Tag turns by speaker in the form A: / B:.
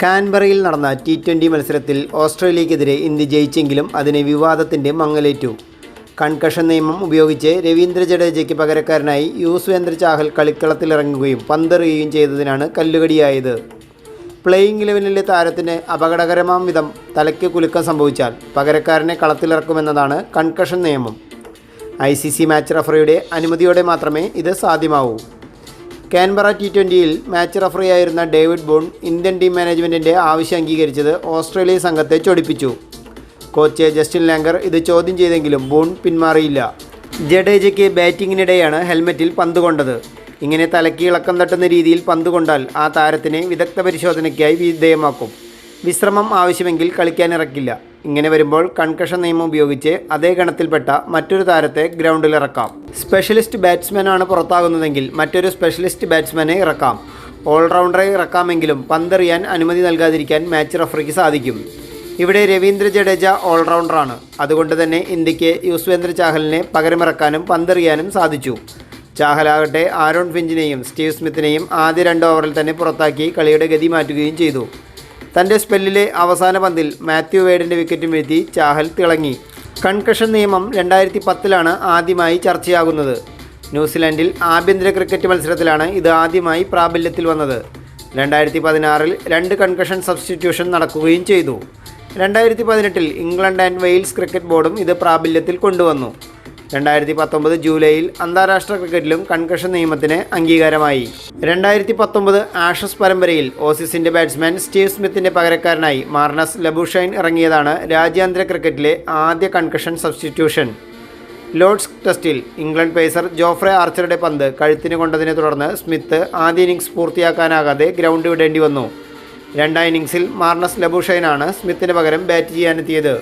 A: കാൻബറയിൽ നടന്ന T twenty മത്സരത്തിൽ ഓസ്ട്രേലിയക്കെതിരെ India ജയിച്ചെങ്കിലും അതിന് വിവാദത്തിന്റെ മങ്ങലേറ്റു. കൺകഷൻ നിയമം ഉപയോഗിച്ച് രവീന്ദ്ര ജഡേജയ്ക്ക് പകരക്കാരനായി യൂസ്വേന്ദ്ര ചാഹൽ കളിക്കളത്തിലിറങ്ങുകയും പന്തെറിയുകയും ചെയ്തതിനാണ് കല്ലുകടിയായത്. പ്ലേയിങ് ഇലവനിലെ താരത്തിന് അപകടകരമാം വിധം തലയ്ക്ക് കുലുക്കം സംഭവിച്ചാൽ പകരക്കാരനെ കളത്തിലിറക്കുമെന്നതാണ് കൺകഷൻ നിയമം. ഐ സി സി മാച്ച് റഫറിയുടെ അനുമതിയോടെ മാത്രമേ ഇത് സാധ്യമാവൂ. കാൻബറ ടി ട്വന്റിയിൽ മാച്ച് റഫറിയായിരുന്ന ഡേവിഡ് ബോൺ ഇന്ത്യൻ ടീം മാനേജ്മെന്റിന്റെ ആവശ്യം അംഗീകരിച്ചത് ഓസ്ട്രേലിയ സംഘത്തെ ചൊടിപ്പിച്ചു. കോച്ച് ജസ്റ്റിൻ ലാങ്കർ ഇത് ചോദ്യം ചെയ്തെങ്കിലും ബോൺ പിന്മാറിയില്ല. ജഡേജയ്ക്ക് ബാറ്റിങ്ങിനിടെയാണ് ഹെൽമറ്റിൽ പന്ത് കൊണ്ടത്. ഇങ്ങനെ തലയ്ക്ക് ഇളക്കം തട്ടുന്ന രീതിയിൽ പന്ത് കൊണ്ടാൽ ആ താരത്തിനെ വിദഗ്ധ പരിശോധനയ്ക്കായി വിധേയമാക്കും. വിശ്രമം ആവശ്യമെങ്കിൽ കളിക്കാനിറക്കില്ല ഇങ്ങനെ വരുമ്പോൾ കൺകഷൻ നിയമം ഉപയോഗിച്ച് അതേ ഗണത്തിൽപ്പെട്ട മറ്റൊരു താരത്തെ ഗ്രൗണ്ടിലിറക്കാം സ്പെഷ്യലിസ്റ്റ് ബാറ്റ്സ്മാനാണ് പുറത്താകുന്നതെങ്കിൽ മറ്റൊരു സ്പെഷ്യലിസ്റ്റ് ബാറ്റ്സ്മാനെ ഇറക്കാം. ഓൾറൗണ്ടറെ ഇറക്കാമെങ്കിലും പന്തെറിയാൻ അനുമതി നൽകാതിരിക്കാൻ മാച്ച് റഫറിക്ക് സാധിക്കും. ഇവിടെ രവീന്ദ്ര ജഡേജ ഓൾറൗണ്ടറാണ് അതുകൊണ്ട് തന്നെ ഇന്ത്യയ്ക്ക് യുസ്വേന്ദ്ര ചാഹലിനെ പകരമിറക്കാനും പന്തെറിയാനും സാധിച്ചു. ചാഹലാകട്ടെ ആരോൺ ഫിഞ്ചിനെയും സ്റ്റീവ് സ്മിത്തിനെയും ആദ്യ രണ്ട് ഓവറിൽ തന്നെ പുറത്താക്കി കളിയുടെ ഗതി മാറ്റുകയും ചെയ്തു. തന്റെ സ്പെല്ലിലെ അവസാന പന്തിൽ മാത്യു വേഡിന്റെ വിക്കറ്റും വീഴ്ത്തി ചാഹൽ തിളങ്ങി. കൺകഷൻ നിയമം രണ്ടായിരത്തി പത്തിലാണ് ആദ്യമായി ചർച്ചയാകുന്നത്. ന്യൂസിലൻഡിൽ ആഭ്യന്തര ക്രിക്കറ്റ് മത്സരത്തിലാണ് ഇത് ആദ്യമായി പ്രാബല്യത്തിൽ വന്നത്. രണ്ടായിരത്തി പതിനാറിൽ രണ്ട് കൺകഷൻ സബ്സ്റ്റിറ്റ്യൂഷൻ നടക്കുകയും ചെയ്തു. രണ്ടായിരത്തി പതിനെട്ടിൽ ഇംഗ്ലണ്ട് ആൻഡ് വെയിൽസ് ക്രിക്കറ്റ് ബോർഡും ഇത് പ്രാബല്യത്തിൽ കൊണ്ടുവന്നു. രണ്ടായിരത്തി പത്തൊമ്പത് ജൂലൈയിൽ അന്താരാഷ്ട്ര ക്രിക്കറ്റിലും കൺകഷൻ നിയമത്തിന് അംഗീകാരമായി. രണ്ടായിരത്തി പത്തൊമ്പത് ആഷസ് പരമ്പരയിൽ ഓസീസിന്റെ ബാറ്റ്സ്മാൻ സ്റ്റീവ് സ്മിത്തിന്റെ പകരക്കാരനായി മാർണസ് ലബുഷൈൻ ഇറങ്ങിയതാണ് രാജ്യാന്തര ക്രിക്കറ്റിലെ ആദ്യ കൺകഷൻ സബ്സ്റ്റിറ്റ്യൂഷൻ. ലോർഡ്സ് ടെസ്റ്റിൽ ഇംഗ്ലണ്ട് പേസർ ജോഫ്രെ ആർച്ചറുടെ പന്ത് കഴുത്തിന് കൊണ്ടതിനെ തുടർന്ന് സ്മിത്ത് ആദ്യ ഇന്നിംഗ്സ് പൂർത്തിയാക്കാനാകാതെ ഗ്രൗണ്ട് വിടേണ്ടി വന്നു. രണ്ടാം ഇന്നിംഗ്സിൽ മാർണസ് ലബുഷൈനാണ് സ്മിത്തിന് പകരം ബാറ്റ് ചെയ്യാനെത്തിയത്.